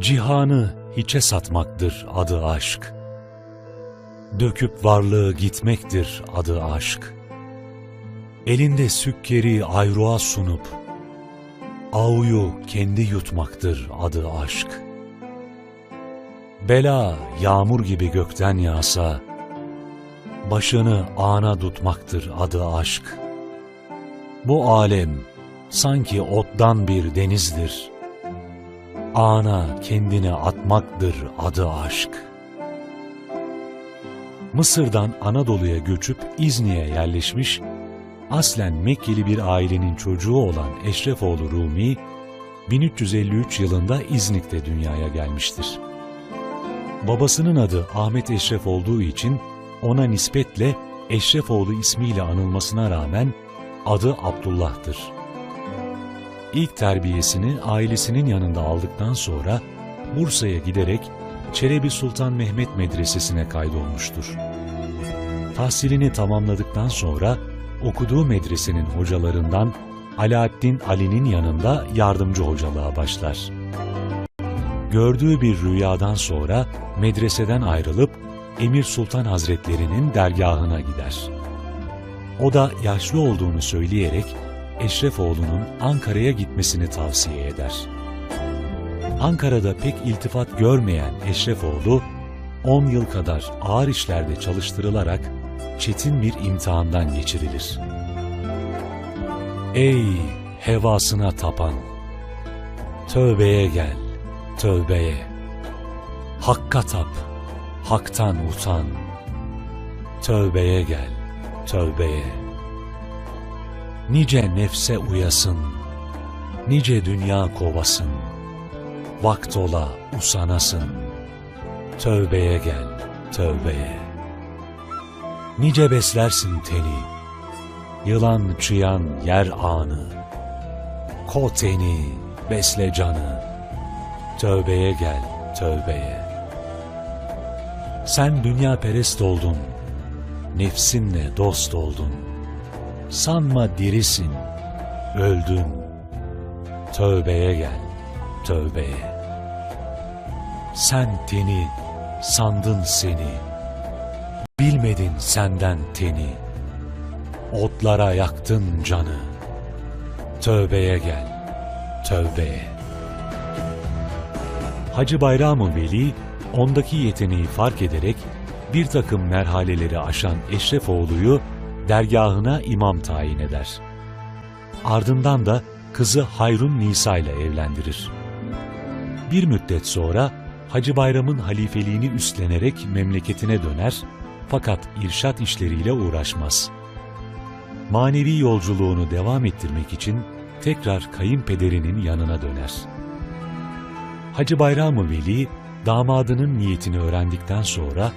Cihanı hiçe satmaktır adı aşk. Döküp varlığı gitmektir adı aşk. Elinde sükkeri ayruğa sunup, Avuyu kendi yutmaktır adı aşk. Bela yağmur gibi gökten yağsa, Başını ana tutmaktır adı aşk. Bu alem sanki ottan bir denizdir. Ana kendini atmaktır adı aşk. Mısır'dan Anadolu'ya göçüp İzni'ye yerleşmiş, aslen Mekkeli bir ailenin çocuğu olan Eşrefoğlu Rumi, 1353 yılında İznik'te dünyaya gelmiştir. Babasının adı Ahmet Eşref olduğu için ona nispetle Eşrefoğlu ismiyle anılmasına rağmen adı Abdullah'tır. İlk terbiyesini ailesinin yanında aldıktan sonra Bursa'ya giderek Çelebi Sultan Mehmet Medresesi'ne kaydolmuştur. Tahsilini tamamladıktan sonra okuduğu medresenin hocalarından Alaaddin Ali'nin yanında yardımcı hocalığa başlar. Gördüğü bir rüyadan sonra medreseden ayrılıp Emir Sultan Hazretlerinin dergahına gider. O da yaşlı olduğunu söyleyerek Eşrefoğlu'nun Ankara'ya gitmesini tavsiye eder. Ankara'da pek iltifat görmeyen Eşrefoğlu, 10 yıl kadar ağır işlerde çalıştırılarak çetin bir imtihandan geçirilir. Ey hevasına tapan! Tövbeye gel, tövbeye! Hakka tap, haktan utan! Tövbeye gel, tövbeye! Nice nefse uyasın, nice dünya kovasın, vakt ola usanasın, tövbeye gel, tövbeye! Nice beslersin teni, yılan çıyan yer anı. Ko teni, besle canı, tövbeye gel, tövbeye. Sen dünya perest oldun, nefsinle dost oldun. Sanma dirisin, öldün. Tövbeye gel, tövbeye. Sen teni, sandın seni, Bilmedin senden teni, otlara yaktın canı. Tövbeye gel, tövbeye. Hacı Bayram-ı Veli, ondaki yeteneği fark ederek bir takım merhaleleri aşan Eşrefoğlu'yu dergahına imam tayin eder. Ardından da kızı Hayrun Nisa ile evlendirir. Bir müddet sonra Hacı Bayram'ın halifeliğini üstlenerek memleketine döner fakat irşat işleriyle uğraşmaz. Manevi yolculuğunu devam ettirmek için tekrar kayınpederinin yanına döner. Hacı Bayram-ı Veli, damadının niyetini öğrendikten sonra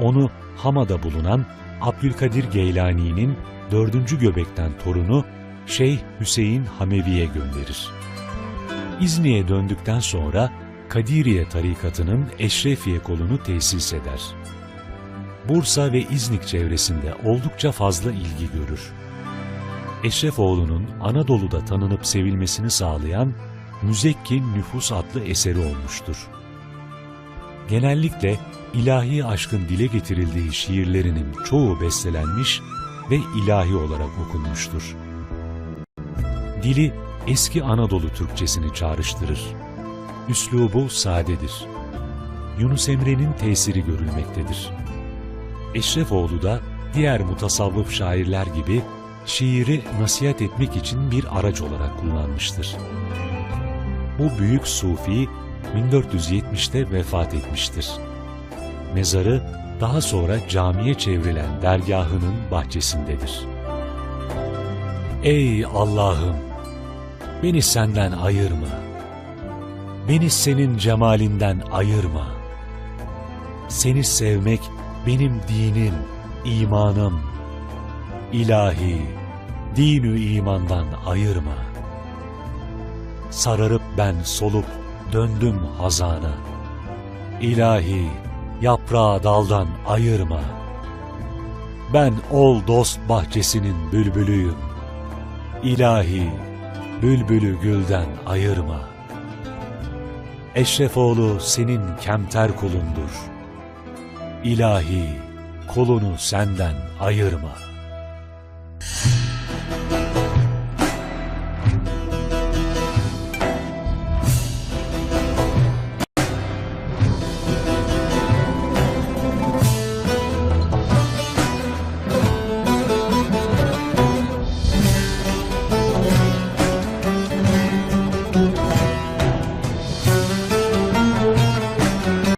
onu Hama'da bulunan Abdülkadir Geylani'nin dördüncü göbekten torunu Şeyh Hüseyin Hamevi'ye gönderir. İzni'ye döndükten sonra Kadiriye tarikatının Eşrefiye kolunu tesis eder. Bursa ve İznik çevresinde oldukça fazla ilgi görür. Eşrefoğlu'nun Anadolu'da tanınıp sevilmesini sağlayan Müzekkin Nüfus adlı eseri olmuştur. Genellikle ilahi aşkın dile getirildiği şiirlerinin çoğu bestelenmiş ve ilahi olarak okunmuştur. Dili eski Anadolu Türkçesini çağrıştırır. Üslubu sadedir. Yunus Emre'nin tesiri görülmektedir. Eşrefoğlu da diğer mutasavvıf şairler gibi şiiri nasihat etmek için bir araç olarak kullanmıştır. Bu büyük sufi 1470'te vefat etmiştir. Mezarı daha sonra camiye çevrilen dergahının bahçesindedir. Ey Allah'ım! Beni senden ayırma. Beni senin cemalinden ayırma. Seni sevmek benim dinim, imanım. İlahi, dinü imandan ayırma. Sararıp ben solup döndüm hazana. İlahi, yaprağı daldan ayırma. Ben ol dost bahçesinin bülbülüyüm. İlahi, bülbülü gülden ayırma. Eşrefoğlu senin kemter kulundur. İlahi, kulunu senden ayırma.''